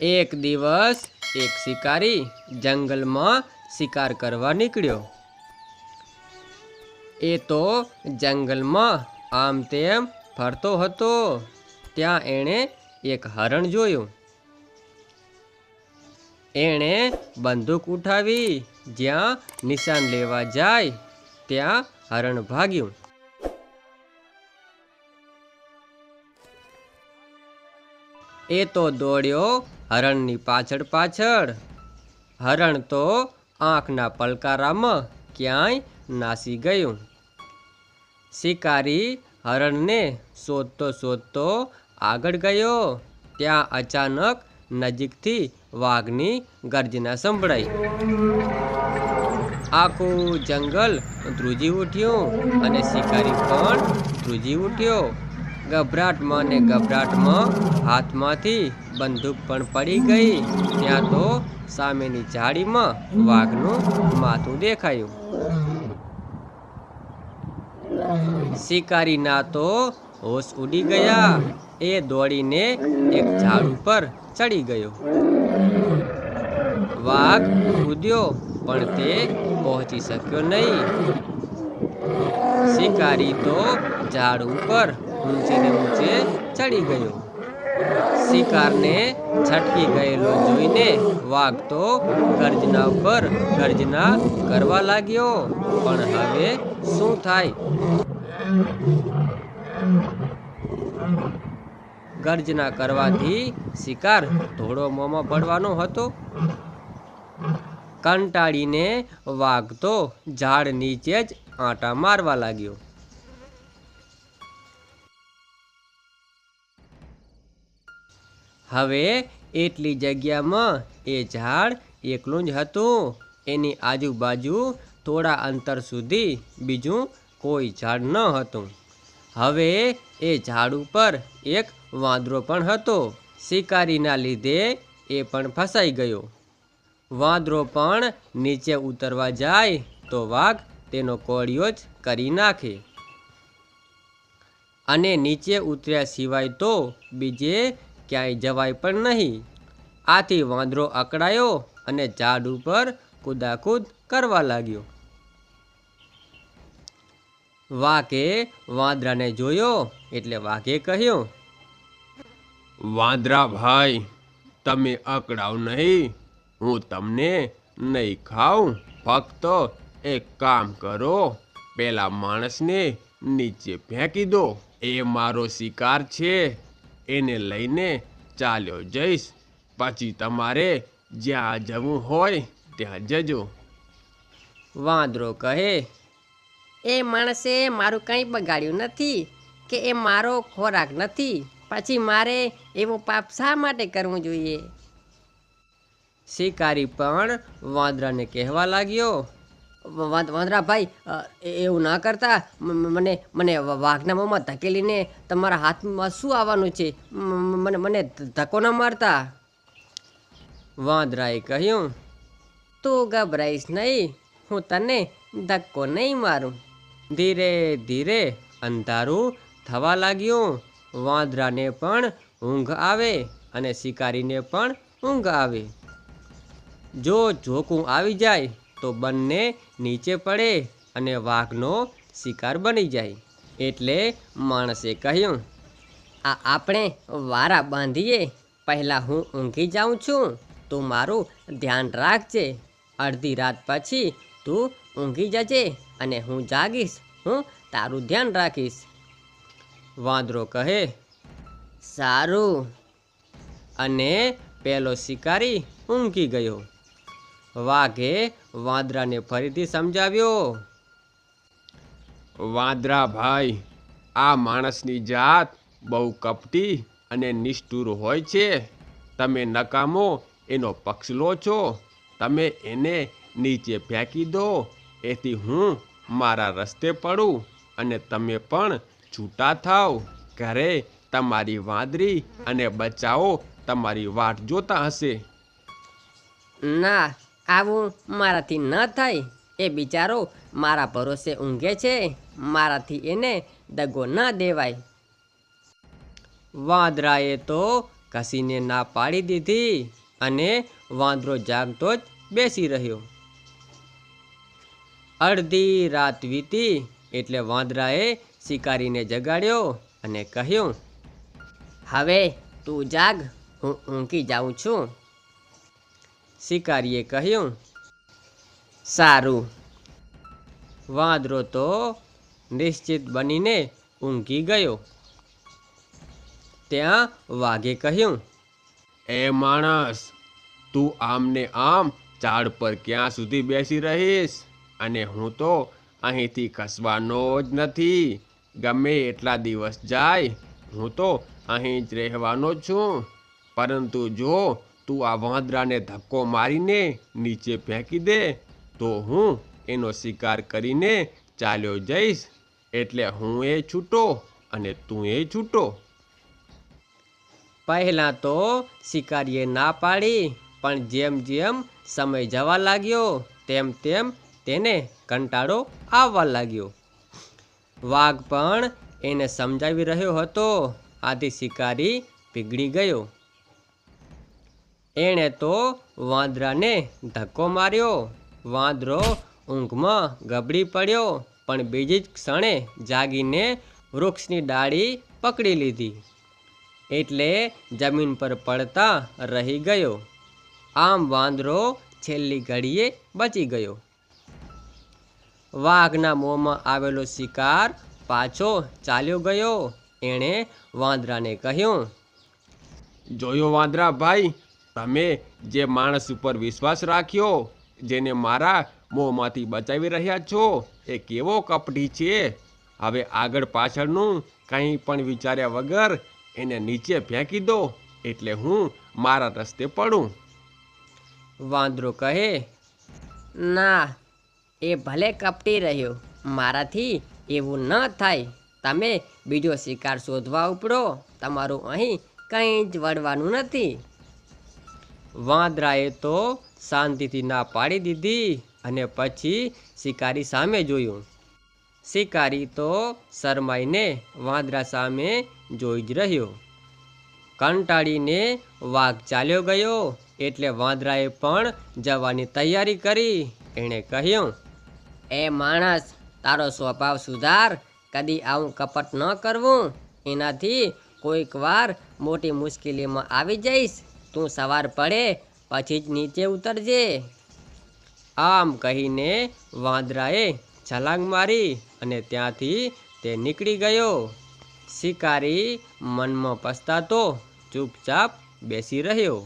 એક દિવસ એક શિકારી જંગલમાં શિકાર કરવા નીકળ્યો. એ તો જંગલમાં આમ તેમ ફરતો હતો. ત્યાં એણે એક હરણ જોયું. એણે બંદૂક ઉઠાવી, જ્યાં નિશાન લેવા જાય, ત્યાં હરણ ભાગ્યું. એ તો દોડ્યો હરણની પાછળ પાછળ. હરણ તો આંખના પલકારામાં ક્યાંય નાસી ગયું. શિકારી હરણને શોધતો શોધતો આગળ ગયો. ત્યાં અચાનક નજીકથી વાઘની ગર્જના સંભળાઈ. આખું જંગલ ધ્રુજી ઉઠ્યું અને શિકારી પણ ધ્રુજી ઉઠ્યો. ગભરાટમાં ને ગભરાટમાં હાથમાંથી બંદૂક પણ પડી ગઈ. ત્યાં તો સામેની જાળીમાં વાઘનું માથું દેખાયું. શિકારીના તો હોશ ઉડી ગયા. એ દોડીને એક ઝાડ ઉપર ચડી ગયો. વાઘ કૂદ્યો, પણ તે પહોંચી શક્યો નહીં. શિકારી તો ઝાડ ઉપર ઊંચે ને ઊંચે ચડી ગયો. શિકારને છટકી ગયેલો જોઈને વાઘ તો ગર્જના ઉપર ગર્જના કરવા લાગ્યો. પણ હવે શું થાય? ગર્જના કરવાથી શિકાર ધોળો મોંમાં પડવાનો હતો. કંટાળીને વાઘ તો ઝાડ નીચે જ આંટા મારવા લાગ્યો. હવે એટલી જગ્યામાં એ ઝાડ એકલું જ હતું. એની આજુબાજુ થોડા અંતર સુધી બીજું કોઈ ઝાડ ન હતું. હવે એ ઝાડ ઉપર એક વાંદરો પણ હતો. શિકારીના લીધે એ પણ ફસાઈ ગયો. વાંદરો પણ નીચે ઉતરવા જાય તો વાઘ તેનો કોળિયો જ કરી નાખે. અને નીચે ઉતર્યા સિવાય તો બીજે ક્યાંય જવાય પણ નહીં. આથી વાંદરો અકળાયો અને ઝાડ ઉપર કૂદાકૂદ કરવા લાગ્યો. વાઘે વાંદરાને જોયો એટલે વાઘે કહ્યું, વાંદરા ભાઈ, તમે અકળાવ નહીં. હું તમને નહીં ખાઉં. ફક્ત એક કામ કરો. પેલા માણસને નીચે ફેંકી દો. એ મારો શિકાર છે. એને લઈને ચાલ્યો જઈશ. પછી તમારે જ્યાં જવું હોય ત્યાં જજો. વાંદરો કહે એ માણસે મારું કંઈ બગાડ્યું નથી કે એ મારો ખોરાક નથી. પછી મારે એવું પાપ શા માટે કરવું જોઈએ? શિકારી પણ વાંદરાને કહેવા લાગ્યો. વાંદરાભાઈ એવું ના કરતા. મને મને વાઘના મોંમાં ધકેલીને તમારા હાથમાં શું આવવાનું છે? મને મને ધક્કો ન મારતા? વાંદરાએ કહ્યું, તું ગભરાઈશ નહીં. હું તને ધક્કો નહીં મારું. ધીરે ધીરે અંધારું થવા લાગ્યું. વાંદરાને પણ ઊંઘ આવે અને શિકારીને પણ ઊંઘ આવે. જો ઝોકું આવી જાય તો બંને નીચે પડે અને વાઘનો શિકાર બની જાય. એટલે માણસે કહ્યું, આ આપણે વારા બાંધીએ. પહેલાં હું ઊંઘી જાઉં છું. તું મારું ધ્યાન રાખજે. અડધી રાત પછી તું ઊંઘી જજે અને હું જાગીશ. હું તારું ધ્યાન રાખીશ. વાંદરો કહે, સારું. અને પેલો શિકારી ઊંઘી ગયો. વાઘે વાંદરાને ફરીથી સમજાવ્યો. વાંદરા ભાઈ, આ માણસની જાત બહુ કપટી અને નિષ્ઠુર હોય છે. તમે નકામો, એનો પક્ષ લો છો. તમે એને નીચે ફેંકી દો. એથી હું મારા રસ્તે પડું અને તમે પણ છૂટા થાવ. ઘરે તમારી વાંદરી અને બચ્ચાઓ તમારી વાટ જોતા હશે. ના આવું મારાથી ન થાય, એ બિચારો મારા ભરોસે ઊંઘે છે, મારાથી એને દગો ન દેવાય. વાંદરાએ તો ઘસીને ના પાડી દીધી અને વાંદરો જાગતો જ બેસી રહ્યો. અડધી રાત વીતી એટલે વાંદરાએ શિકારીને જગાડ્યો અને કહ્યું, હવે તું જાગ, હું ઊંઘી જાઉં છું. શિકારીએ કહ્યું, સારું. વાંદરો તો નિશ્ચિત બનીને ઊંઘી ગયો. ત્યાં વાઘે કહ્યું, એ માણસ, તું આમને આમ ઝાડ પર ક્યાં સુધી બેસી રહીશ? અને હું તો અહીંથી ખસવાનો જ નથી. ગમે એટલા દિવસ જાય, હું તો અહીં જ રહેવાનો છું. પરંતુ જો તું આ વાંદરાને ધક્કો મારીને નીચે ફેંકી દે, તો હું એનો શિકાર કરીને ચાલ્યો જઈશ. એટલે હું એ છૂટો અને તું એ છૂટો. પહેલાં તો શિકારીએ ના પાડી, પણ જેમ જેમ સમય જવા લાગ્યો, તેમ તેમ તેને કંટાળો આવવા લાગ્યો. વાઘ પણ એને સમજાવી રહ્યો હતો. આથી શિકારી પીગળી ગયો. એણે તો વાંદરાને ધક્કો માર્યો. વાંદરો ઊંઘમાં ગબડી પડ્યો, પણ બીજી જ ક્ષણે જાગીને વૃક્ષની ડાળી પકડી લીધી. એટલે જમીન પર પડતા રહી ગયો. આમ વાંદરો છેલ્લી ઘડીએ બચી ગયો. વાઘના મોંમાં આવેલો શિકાર પાછો ચાલ્યો ગયો. એણે વાંદરાને કહ્યું, જોયો વાંદરા ભાઈ તમે જે માણસ ઉપર વિશ્વાસ રાખ્યો, જેને મારા મોંમાંથી બચાવી રહ્યા છો, એ કેવો કપટી છે? હવે આગળ પાછળનું કંઈ પણ વિચાર્યા વગર એને નીચે ફેંકી દો, એટલે હું મારા રસ્તે પડું. વાંદરો કહે, ના, એ ભલે કપટી રહ્યો, મારાથી એવું ન થાય. તમે બીજો શિકાર શોધવા ઉપડો, તમારું અહીં કંઈ જ વળવાનું નથી. વાંદરાએ તો શાંતિથી ના પાડી દીધી અને પછી શિકારી સામે જોયું. શિકારી તો શરમાઈને વાંદરા સામે જોઈ જ રહ્યો. કંટાળીને વાઘ ચાલ્યો ગયો એટલે વાંદરાએ પણ જવાની તૈયારી કરી. એણે કહ્યું, એ માણસ, તારો સ્વભાવ સુધાર. કદી આવું કપટ ન કરવું. એનાથી કોઈક વાર મોટી મુશ્કેલીમાં આવી જઈશ. તું સવાર પડે, પછી જ નીચે ઉતરજે. આમ કહીને વાંદરાએ છલાંગ મારી અને ત્યાંથી તે નીકળી ગયો. શિકારી મનમાં પસ્તાતો ચૂપચાપ બેસી રહ્યો.